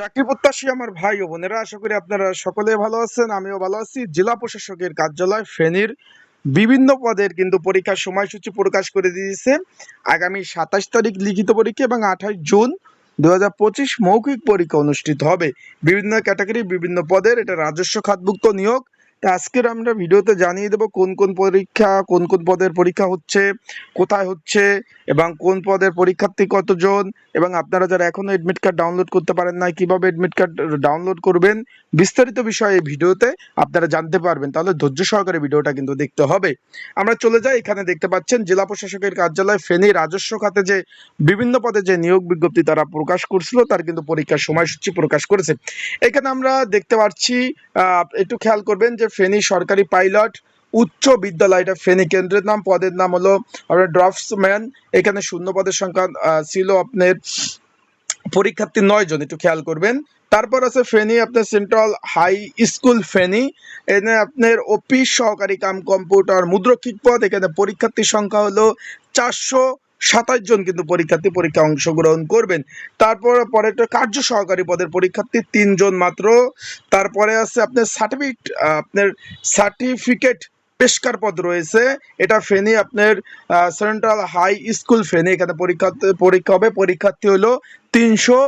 চাকরি প্রত্যাশী আমার ভাই ও বোনেরা, আশা করি আপনারা সকলে ভালো আছেন, আমিও ভালো আছি। জেলা প্রশাসকের কার্যালয় ফেনীর বিভিন্ন পদের কিন্তু পরীক্ষার সময়সূচি প্রকাশ করে দিয়েছে। আগামী সাতাশ তারিখ লিখিত পরীক্ষা এবং আঠাশ জুন দু হাজার পঁচিশ মৌখিক পরীক্ষা অনুষ্ঠিত হবে। বিভিন্ন ক্যাটাগরি, বিভিন্ন পদের এটা রাজস্ব খাতভুক্ত নিয়োগ আজকের আমরা ভিডিওতে জানিয়ে দেবো কোন কোন পরীক্ষা, কোন কোন পদের পরীক্ষা হচ্ছে, কোথায় হচ্ছে এবং কোন পদের পরীক্ষার্থী কতজন এবং আপনারা যারা এখনও এডমিট কার্ড ডাউনলোড করতে পারেন না কীভাবে এডমিট কার্ড ডাউনলোড করবেন, বিস্তারিত বিষয়ে এই ভিডিওতে আপনারা জানতে পারবেন। তাহলে ধৈর্য সহকারে ভিডিওটা কিন্তু দেখতে হবে। আমরা চলে যাই, এখানে দেখতে পাচ্ছেন জেলা প্রশাসকের কার্যালয় ফেনী রাজস্ব খাতে যে বিভিন্ন পদে যে নিয়োগ বিজ্ঞপ্তি তারা প্রকাশ করছিল, তার কিন্তু পরীক্ষার সময়সূচি প্রকাশ করেছে। এখানে আমরা দেখতে পাচ্ছি একটু খেয়াল করবেন যে ফেনী সরকারি পাইলট, উচ্চ বিদ্যালয়, এটা ফেনী কেন্দ্রের নাম, পদের নাম হলো আপনার ড্রাফটসম্যান। এখানে শূন্য পদের সংখ্যা ছিল আপনার পরীক্ষার্থী নয় জন, একটু খেয়াল করবেন। তারপর আছে ফেনী, আপনার সেন্ট্রাল হাই স্কুল ফেনী। এখানে আপনার অফিস সহকারী কাম কম্পিউটার মুদ্রক্ষিক পদ, এখানে পরীক্ষার্থীর সংখ্যা হলো চারশো সাতাশ জন কিন্তু পরীক্ষার্থী পরীক্ষা অংশগ্রহণ করবেন। তারপর পরে একটা কার্য সহকারী পদের পরীক্ষার্থী তিনজন মাত্র। তারপরে আছে আপনার সার্টিফিকেট আপনার সার্টিফিকেট পেশকার পদ রয়েছে। এটা ফেনী আপনার সেন্ট্রাল হাই স্কুল ফেনী। এখানে পরীক্ষা পরীক্ষা হবে। পরীক্ষার্থী হলো তিনশো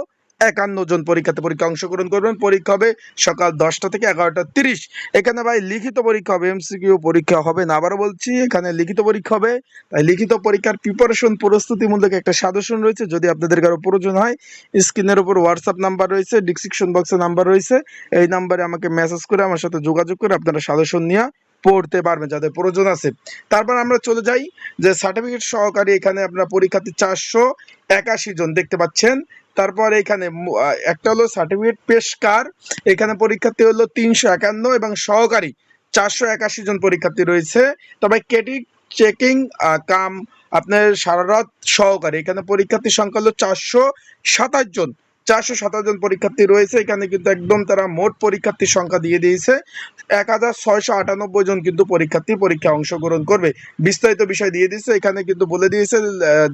একান্ন জন পরীক্ষাতে পরীক্ষা অংশগ্রহণ করবেন। পরীক্ষা হবে সকাল দশটা থেকে এগারোটা তিরিশ। এখানে ভাই লিখিত পরীক্ষা হবে, এমসিকিউ পরীক্ষা হবে না। আবারও বলছি, এখানে লিখিত পরীক্ষা হবে। তাই লিখিত পরীক্ষার প্রিপারেশন প্রস্তুতিমূলক একটা সাজেশন রয়েছে। যদি আপনাদের কারও প্রয়োজন হয়, স্ক্রিনের উপর হোয়াটসঅ্যাপ নাম্বার রয়েছে ডিসক্রিপশন বক্সে নাম্বার রয়েছে। এই নাম্বারে আমাকে মেসেজ করে, আমার সাথে যোগাযোগ করে আপনারা সাজেশন নিয়ে পড়তে পারবেন, যাদের প্রয়োজন আছে। তারপর আমরা চলে যাই যে সার্টিফিকেট সহকারী এখানে আপনার পরীক্ষার্থী চারশো একাশি জন দেখতে পাচ্ছেন। তারপর এখানে একটা হলো সার্টিফিকেট পেশকার, এখানে পরীক্ষার্থী হলো তিনশো একান্ন এবং সহকারী চারশো একাশি জন পরীক্ষার্থী রয়েছে। তবে কেটি চেকিং কাম আপনার সারা রাত সহকারী, এখানে পরীক্ষার্থীর সংখ্যা হলো চারশো সাতাশ জন। চারশো সাতাশ জন পরীক্ষার্থী রয়েছে। এখানে কিন্তু একদম তারা মোট পরীক্ষার্থীর সংখ্যা দিয়ে দিয়েছে। এক হাজার ছয়শো আটানব্বই জন কিন্তু পরীক্ষার্থী পরীক্ষায় অংশগ্রহণ করবে। বিস্তারিত বিষয় দিয়ে দিয়েছে এখানে কিন্তু বলে দিয়েছে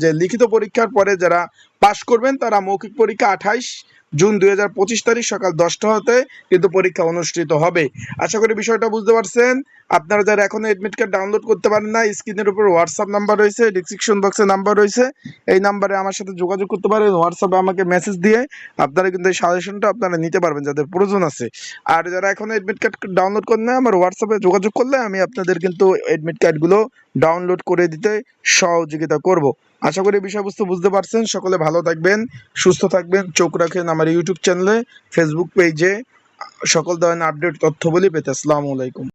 যে লিখিত পরীক্ষার পরে যারা পাশ করবেন তারা মৌখিক পরীক্ষা আঠাইশ জুন দুই হাজার পঁচিশ তারিখ সকাল দশটা হতে কিন্তু পরীক্ষা অনুষ্ঠিত হবে। আশা করি বিষয়টা বুঝতে পারছেন। আপনারা যারা এখনও এডমিট কার্ড ডাউনলোড করতে পারেন না স্ক্রিনের উপর হোয়াটসঅ্যাপ নাম্বার রয়েছে ডিসক্রিপশন বক্সে নাম্বার রয়েছে। এই নাম্বারে আমার সাথে যোগাযোগ করতে পারেন হোয়াটসঅ্যাপে আমাকে মেসেজ দিয়ে আপনারা কিন্তু এই সাজেশনটা আপনারা নিতে পারবেন যাদের প্রয়োজন আছে। আর যারা এখনও এডমিট কার্ড ডাউনলোড করেন না আমার হোয়াটসঅ্যাপে যোগাযোগ করলে আমি আপনাদের কিন্তু এডমিট কার্ডগুলো ডাউনলোড করে দিতে সহযোগিতা করব। আশা করি বিষয়বস্তু বুঝতে পারছেন। সকলে ভালো থাকবেন, সুস্থ থাকবেন, চোখ রাখেন আমার ইউটিউব চ্যানেলে ফেসবুক পেজে সকল ধরনের আপডেট তথ্যবলি পেতে আসসালামু আলাইকুম।